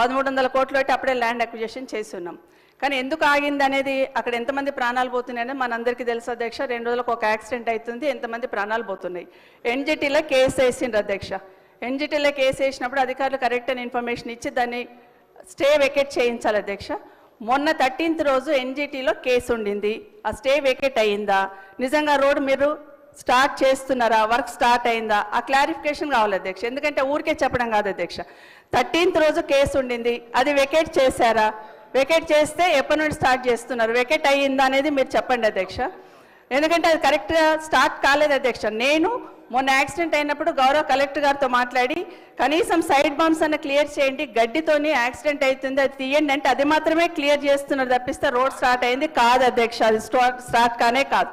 పదమూడు వందల కోట్లు అయితే అప్పుడే ల్యాండ్ అక్విజిషన్ చేసి ఉన్నాం కానీ ఎందుకు ఆగింది అనేది అక్కడ ఎంతమంది ప్రాణాలు పోతున్నాయని మనందరికీ తెలుసు అధ్యక్ష. రెండు రోజులకు ఒక యాక్సిడెంట్ అవుతుంది ఎంతమంది ప్రాణాలు పోతున్నాయి? ఎన్జిటీలో కేసు వేసిండ్రు అధ్యక్ష. ఎన్జిటీలో కేసు వేసినప్పుడు అధికారులు కరెక్ట్ అని ఇన్ఫర్మేషన్ ఇచ్చి దాన్ని స్టే వెకెట్ చేయించాలి అధ్యక్ష. మొన్న థర్టీన్త్ రోజు ఎన్జిటీలో కేసు ఉండింది. ఆ స్టే వెకెట్ అయ్యిందా? నిజంగా రోడ్డు మీరు స్టార్ట్ చేస్తున్నారా? వర్క్ స్టార్ట్ అయిందా? ఆ క్లారిఫికేషన్ కావాలి అధ్యక్ష. ఎందుకంటే ఊరికే చెప్పడం కాదు అధ్యక్ష. థర్టీన్త్ రోజు కేసు ఉండింది. అది వెకేట్ చేశారా? వెకేట్ చేస్తే ఎప్పటి నుండి స్టార్ట్ చేస్తున్నారు? వెకేట్ అయ్యిందా అనేది మీరు చెప్పండి అధ్యక్ష. ఎందుకంటే అది కరెక్ట్గా స్టార్ట్ కాలేదు అధ్యక్ష. నేను మొన్న యాక్సిడెంట్ అయినప్పుడు గౌరవ కలెక్టర్ గారితో మాట్లాడి కనీసం సైడ్ బాంబ్స్ అన్న క్లియర్ చేయండి గడ్డితోని యాక్సిడెంట్ అవుతుంది అది తీయండి అంటే అది మాత్రమే క్లియర్ చేస్తున్నారు తప్పిస్తే రోడ్ స్టార్ట్ అయింది కాదు అధ్యక్ష. అది స్టార్ట్ కానే కాదు.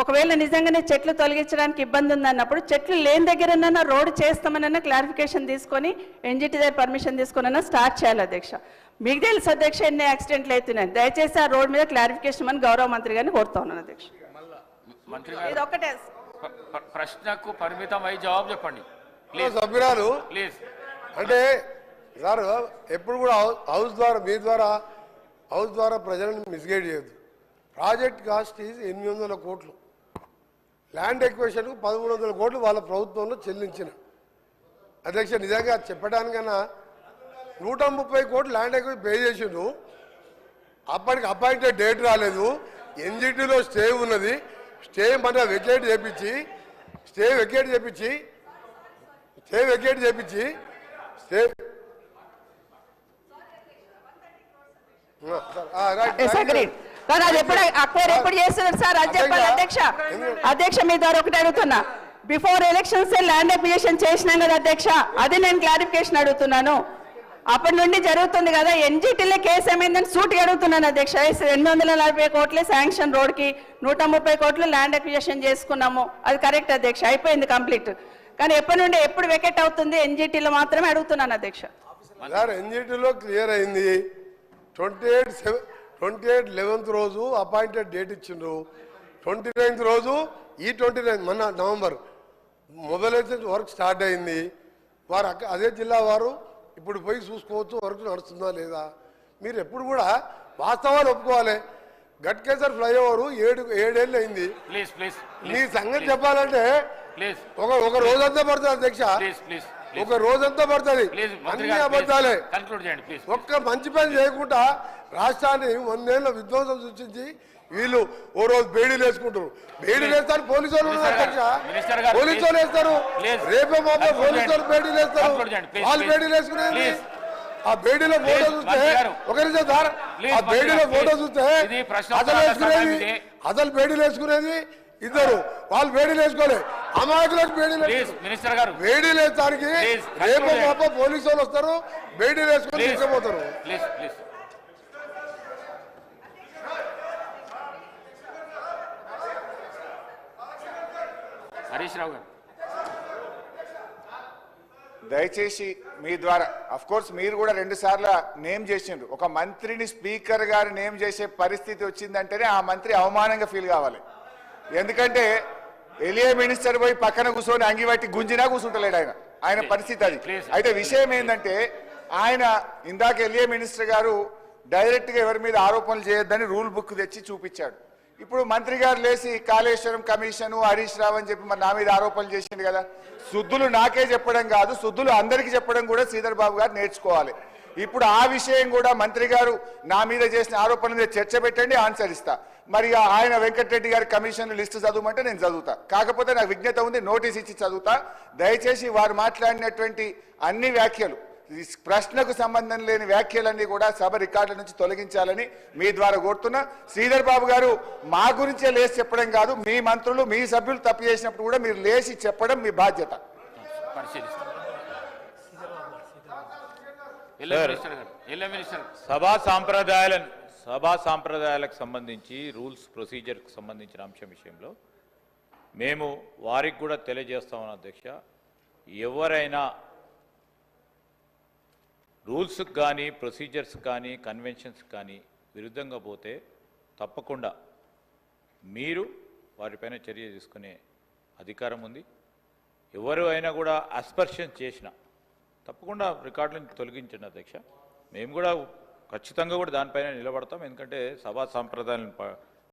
ఒకవేళ నిజంగానే చెట్లు తొలగించడానికి ఇబ్బంది ఉందన్నప్పుడు చెట్లు లేని దగ్గర రోడ్డు చేస్తామనన్నా క్లారిఫికేషన్ తీసుకొని ఎన్జిటి దగ్గర పర్మిషన్ తీసుకున్నా స్టార్ట్ చేయాలి అధ్యక్ష. మీకు తెలుసు అధ్యక్ష ఎన్ని యాక్సిడెంట్లు అవుతున్నాయి. దయచేసి ఆ రోడ్ మీద క్లారిఫికేషన్ అని గౌరవ మంత్రి గారిని కోరుతా ఉన్నాను అధ్యక్ష. ఇది ప్రశ్నకు పరిమితం అయి జవాబు చెప్పండి. ప్లీజ్ సభ్యురాలు. ప్లీజ్. అంటే సార్ ఎప్పుడు కూడా హౌస్ ద్వారా మీ ద్వారా హౌస్ ద్వారా ప్రజలను మిస్గైడ్ చేయొద్దు. ప్రాజెక్ట్ కాస్ట్ ఈజ్ ఎనిమిది వందల కోట్లు. ల్యాండ్ ఎక్వేషన్కు పదమూడు వందల కోట్లు వాళ్ళ ప్రభుత్వంలో చెల్లించిన. అధ్యక్ష నిజంగా చెప్పడానికన్నా నూట ముప్పై కోట్లు ల్యాండ్ ఎక్వేషన్ పే చేసిండు అప్పటికి అపాయింటెడ్ డేట్ రాలేదు. ఎన్జిటీలో స్టే ఉన్నది. స్టే మన వెకేట్ చేపించి స్టే వెకేట్ చేపించి స్టే వెకేట్ చేపించి స్టే ఆ, రైట్, కానీ అది ఎప్పుడు అక్వైర్ ఎప్పుడు చేస్తున్నారు సార్? అది చెప్పాలి అధ్యక్ష. అధ్యక్ష మీ ద్వారా ఒకటి అడుగుతున్నా. బిఫోర్ ఎలక్షన్స్ ల్యాండ్ అక్విజిషన్ చేసినాం కదా అధ్యక్ష. అది నేను క్లారిఫికేషన్ అడుగుతున్నాను. అప్పటి నుండి జరుగుతుంది కదా ఎన్జిటీలో కేసు ఏమైందని సూటిగా అడుగుతున్నాను అధ్యక్ష. ఎనిమిది వందల నలభై కోట్లే శాంక్షన్ రోడ్కి నూట ముప్పై కోట్లు ల్యాండ్ అక్విజిషన్ చేసుకున్నాము. అది కరెక్ట్ అధ్యక్ష అయిపోయింది కంప్లీట్ కానీ ఎప్పటి నుండి ఎప్పుడు వెకెట్ అవుతుంది ఎన్జిటీలో మాత్రమే అడుగుతున్నాను అధ్యక్ష. ఎన్జిటీలో క్లియర్ అయింది. Twenty eight seven twenty eight eleventh రోజు అపాయింటెడ్ డేట్ ఇచ్చిండ్రు. ట్వంటీ నైన్త్ రోజు ఈ ట్వంటీ నైన్త్ మొన్న నవంబర్ మొదలైతే వర్క్ స్టార్ట్ అయింది. వారు అక్క- అదే జిల్లా వారు ఇప్పుడు పోయి చూసుకోవచ్చు వర్క్ నడుస్తుందా లేదా. మీరు ఎప్పుడు కూడా వాస్తవాలు ఒప్పుకోవాలి. గట్కేసర్ ఫ్లైఓవర్ ఏడు ఏడేళ్ళు అయింది. మీ సంగతి చెప్పాలంటే ఒక ఒక రోజంతా పడుతుంది అధ్యక్ష. Please please. ఒక రోజంతా పడుతుంది మంత్రి అన్ని అబద్ధాలే కన్క్లూడ్ చేయండి ప్లీజ్ ఒక్క మంచి పని చేయకుండా రాష్ట్రాన్ని వందేళ్ళ విధ్వంసం సృష్టించి వీళ్ళు ఓ రోజు బేడీలు వేసుకుంటారు బేడీలు వేస్తారు పోలీసు వాళ్ళు పోలీసు వాళ్ళు. వేస్తారు. రేపే మాపే కన్క్లూడ్ పోలీసు వాళ్ళు. బేడీలు వేస్తారు వాళ్ళు. బేడీలు వేసుకునేది. ఆ బేడీలో ఫోటో చూస్తే మంత్రి గారు. ఒక నిమిషం సార్ ఆ మంత్రి బేడీలో ఫోటో. చూస్తే అసలు వేసుకునేది. అసలు బేడీలు వేసుకునేది ఇద్దరు వాళ్ళు బేడీలు వేసుకోలేదు అమాయకులకు బేడీలు ప్లీజ్ వేసుకున్నారు. మినిస్టర్ గారు. ప్లీజ్, రేపు మాప పోలీసు వాళ్ళు వస్తారు బేడీలు వేసుకొని ప్లీజ్ తీసుకుపోతారు. Please please. హరీష్ రావు గారు. దయచేసి మీ ద్వారా అఫ్ కోర్స్ మీరు కూడా రెండు సార్లు నేమ్ చేసిండ్రు. ఒక మంత్రిని స్పీకర్ గారు నేమ్ చేసే పరిస్థితి వచ్చిందంటేనే ఆ మంత్రి అవమానంగా ఫీల్ కావాలి. ఎందుకంటే ఎలియే మినిస్టర్ పోయి పక్కన కూర్చొని అంగి పట్టి గుంజినా కూర్చుంటలేడు ఆయన. ఆయన పరిస్థితి అది. అయితే విషయం ఏంటంటే ఆయన ఇందాక ఎలియే మినిస్టర్ గారు డైరెక్ట్గా ఎవరి మీద ఆరోపణలు చేయొద్దని రూల్ బుక్ తెచ్చి చూపించాడు. ఇప్పుడు మంత్రి గారు లేచి కాళేశ్వరం కమిషన్ హరీష్ రావు అని చెప్పి మరి నా మీద ఆరోపణలు చేసిండు కదా. శుద్ధులు నాకే చెప్పడం కాదు శుద్ధులు అందరికీ చెప్పడం కూడా శ్రీధర్ బాబు గారు నేర్చుకోవాలి. ఇప్పుడు ఆ విషయం కూడా మంత్రి గారు నా మీద చేసిన ఆరోపణల మీద చర్చ పెట్టండి ఆన్సర్ ఇస్తా. మరి ఆయన వెంకటరెడ్డి గారి కమిషన్ లిస్టు చదవమంటే నేను చదువుతా. కాకపోతే నాకు విజ్ఞత ఉంది నోటీస్ ఇచ్చి చదువుతా. దయచేసి వారు మాట్లాడినటువంటి అన్ని వ్యాఖ్యలు ప్రశ్నకు సంబంధం లేని వ్యాఖ్యలన్నీ కూడా సభ రికార్డుల నుంచి తొలగించాలని మీ ద్వారా కోరుతున్నా. శ్రీధర్ బాబు గారు మా గురించే లేచి చెప్పడం కాదు మీ మంత్రులు మీ సభ్యులు తప్పు చేసినప్పుడు కూడా మీరు లేచి చెప్పడం మీ బాధ్యత. పరిశీలిస్తారు ఎల్ఏ మినిస్టర్ గారు ఎల్ఏ మినిస్టర్ గారు సభా సాంప్రదాయాలను సభా సాంప్రదాయాలకు సంబంధించి రూల్స్ ప్రొసీజర్కి సంబంధించిన అంశం విషయంలో మేము వారికి కూడా తెలియజేస్తామని అధ్యక్ష ఎవరైనా రూల్స్కి కానీ ప్రొసీజర్స్ కానీ కన్వెన్షన్స్ కానీ విరుద్ధంగా పోతే తప్పకుండా మీరు వారిపైన చర్య తీసుకునే అధికారం ఉంది. ఎవరు అయినా కూడా అస్పర్షన్ చేసిన తప్పకుండా రికార్డులను తొలగించండి అధ్యక్ష. మేము కూడా ఖచ్చితంగా కూడా దానిపైన నిలబడతాం. ఎందుకంటే సభా సాంప్రదాయాలను ప-